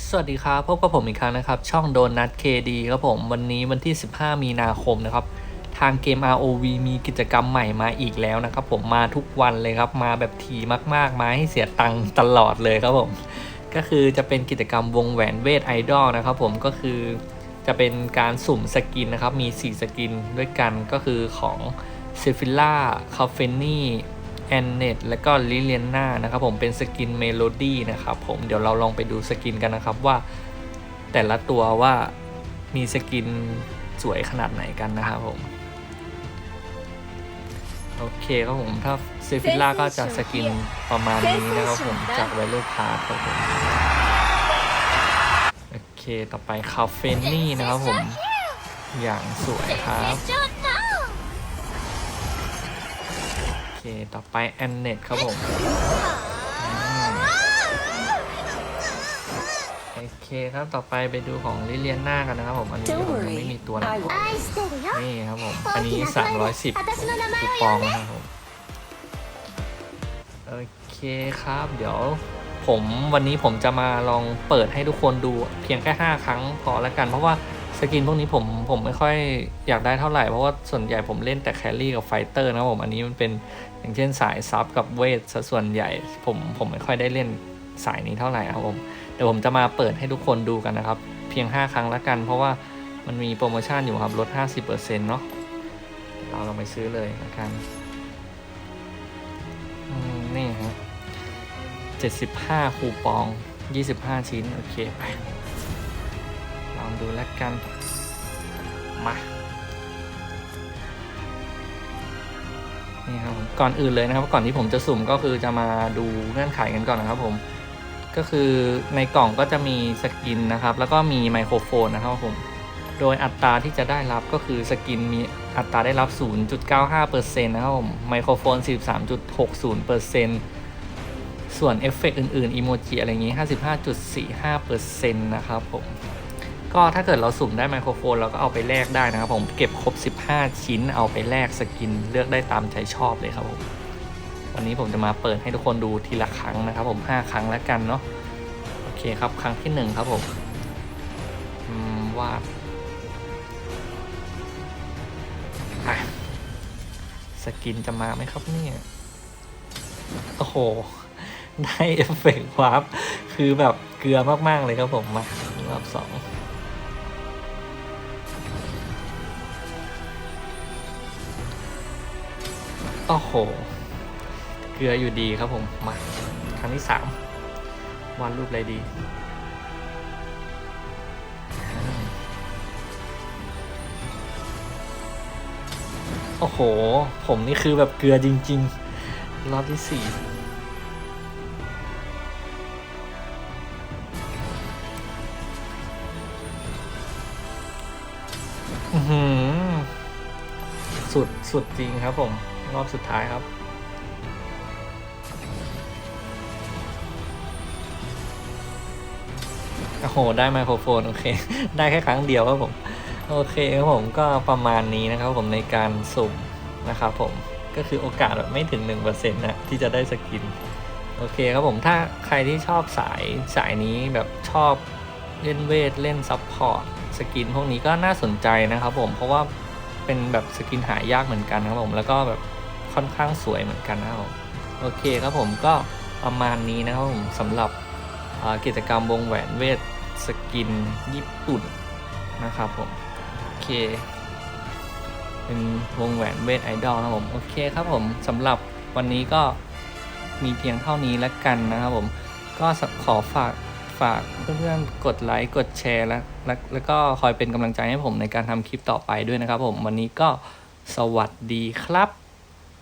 สวัสดีครับพบกับผมอีกครั้งนะครับ ช่องโดนัทเคดีครับผม วันนี้วันที่ 15 มีนาคมนะครับ ทางเกม ROV มีกิจกรรมใหม่มาอีกแล้วนะครับ ผมมาทุกวันเลยครับ มาแบบถี่มากๆ มาให้เสียตังค์ตลอดเลยครับผม ก็คือจะเป็นกิจกรรมวงแหวนเวทไอดอลนะครับผมก็คือจะเป็นการสุ่มสกินนะครับ มี 4 สกินด้วยกันก็คือของเซฟิล่าคาเฟนี่ แอนเนตและก็ลิเลียนานะครับผมเป็นสกินเมโลดี้นะครับผมเดี๋ยวเราลองไปดูสกินกันนะครับว่า แต่ละตัวว่ามีสกินสวยขนาดไหนกันนะครับผมโอเคครับผมถ้าเซฟิล่าก็จะสกินประมาณนี้นะครับผมจากไวโรพาร์ครับผมโอเคต่อไปคาเฟนี่นะครับผมอย่างสวยครับ ค ต่อไปแอนเนตครับผมโอเคครับ ต่อไปไปดูของลิเลียนหน้ากันนะครับผม อันนี้ผมยังไม่มีตัวนะครับนี่ครับผม อันนี้ 310คูปองครับผม โอเคครับ เดี๋ยวผมวันนี้ผมจะมาลองเปิดให้ทุกคนดูเพียงแค่ 5 ครั้งพอแล้วกัน เพราะว่า สกินพวกนี้ผมผมไม่ค่อยอยากได้เท่าไหร่เพราะว่าส่วนใหญ่ผมเล่นแต่แครี่กับไฟเตอร์นะผมอันนี้มันเป็นอย่างเช่นสายซับกับเวทซะส่วนใหญ่ผมผมไม่ค่อยได้เล่นสายนี้เท่าไหร่ครับผมเดี๋ยวผมจะมาเปิดให้ทุกคนดูกันนะครับ เพียง 5 ครั้งล้วกัน เพราะว่ามันมีโปรโมชั่นอยู่ครับลด 50%เนาะเราลองไปซื้อเลยละกันนี่ฮะเจ็ดสิบห้าคูปองยี่สิบห้าชิ้น โอเคไป ดูแล้วกัน มา นี่ครับก่อนอื่นเลยนะครับ ก่อนที่ผมจะสุ่มก็คือจะมาดูเงื่อนไขกันก่อนนะครับ ผม ก็คือในกล่องก็จะมีสกินนะครับ แล้วก็มีไมโครโฟนนะครับผม โดยอัตราที่จะได้รับก็คือสกินมีอัตราได้รับ 0.95%นะครับผมไมโครโฟน 13.60%ส่วนเอฟเฟกต์อื่นๆอีโมจิอะไรอย่างงี้ 55.45%นะครับผม ก็ถ้าเกิดเราสุ่มได้ไมโครโฟนเราก็เอาไปแลกได้นะครับผมเก็บครบ 15 ชิ้นเอาไปแลกสกินเลือกได้ตามใจชอบเลยครับผมวันนี้ผมจะมาเปิดให้ทุกคนดูทีละครั้งนะครับ ผม 5 ครั้งแล้วกันเนาะโอเคครับครั้งที่ 1 ครับผมวาดอะสกินจะมาไหมครับเนี่ย โอ้โห ได้เอฟเฟกต์วาร์ปคือแบบเกลือมาก ๆ เลยครับผมมารอบสอง อ้โห เกลืออยู่ดีครับผม มา ครั้งที่สามวาดรูปอะไรดี โอ้โห ผมนี่คือแบบเกลือจริง ๆ รอบที่สี่อื้อหือสุด สุดจริงครับผม รอบสุดท้ายครับโอ้โห ได้ไมโครโฟน โอเค ได้แค่ครั้งเดียวครับผม โอเคครับผมก็ประมาณนี้นะครับผมในการสุ่มนะครับผม ก็คือโอกาสแบบไม่ถึง 1%นะที่จะได้สกิน โอเคครับผมถ้าใครที่ชอบสายสายนี้แบบชอบเล่นเวท เล่นซับพอร์ตสกินพวกนี้ก็น่าสนใจนะครับผม เพราะว่าเป็นแบบสกินหายากเหมือนกันครับผม แล้วก็แบบ ค่อนข้างสวยเหมือนกันนะครับโอเคครับผมก็ประมาณนี้นะครับผมสำหรับกิจกรรมวงแหวนเวทสกินญี่ปุ่นนะครับผมโอเค เป็นวงแหวนเวทไอดอลนะครับผมโอเคครับผมสำหรับวันนี้ก็มีเพียงเท่านี้แล้วกันนะครับผมก็ขอฝากฝากเพื่อนๆกดไลค์กดแชร์แล้วแล้วแล้วก็คอยเป็นกำลังใจให้ผมในการทำคลิปต่อไปด้วยนะครับผมวันนี้ก็สวัสดีครับ